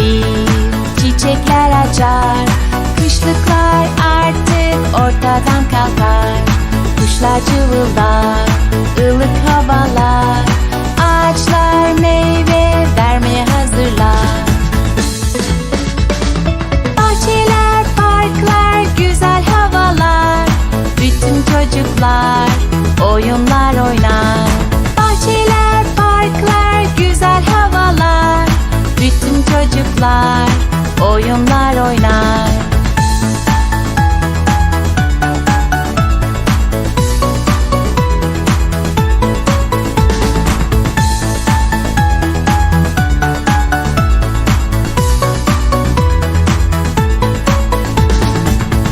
gelir Çiçekler açar Kışlıklar artık ortadan kalkar Kuşlar cıvıldar oyunlar oynar.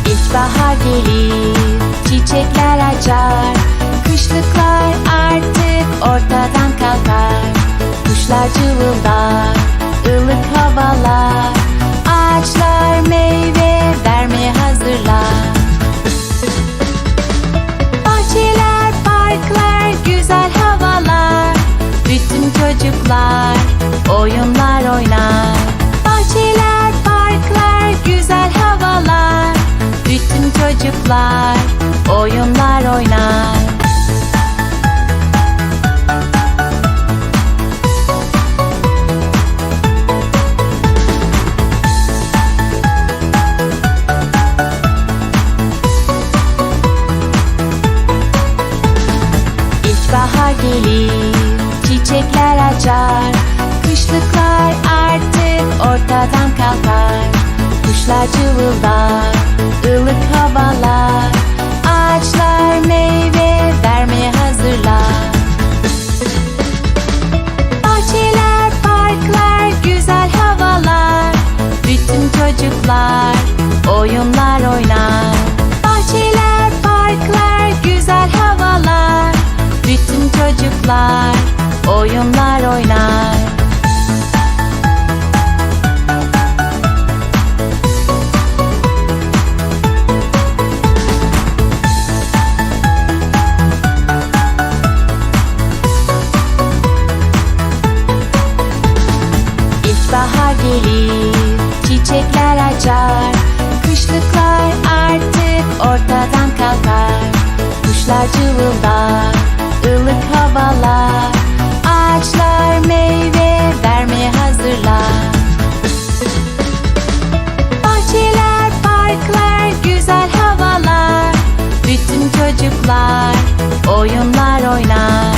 İlkbahar gelir, çiçekler açar Kışlıklar artık ortadan kalkar. Kuşlar cıvıldar, ılık havalar meyve vermeye açar Kışlıklar artık ortadan kalkar. Kuşlar cıvıldar, ılık havalar. Ağaçlar meyve vermeye hazırlar. Bahçeler, parklar, güzel havalar. Bütün çocuklar oyunlar oynar gelir, çiçekler açar Kışlıklar artık ortadan kalkar. Kuşlar cıvıldar, ılık havalar Ağaçlar meyve vermeye hazırlar. Bahçeler, parklar, güzel havalar. Bütün çocuklar oyunlar oynar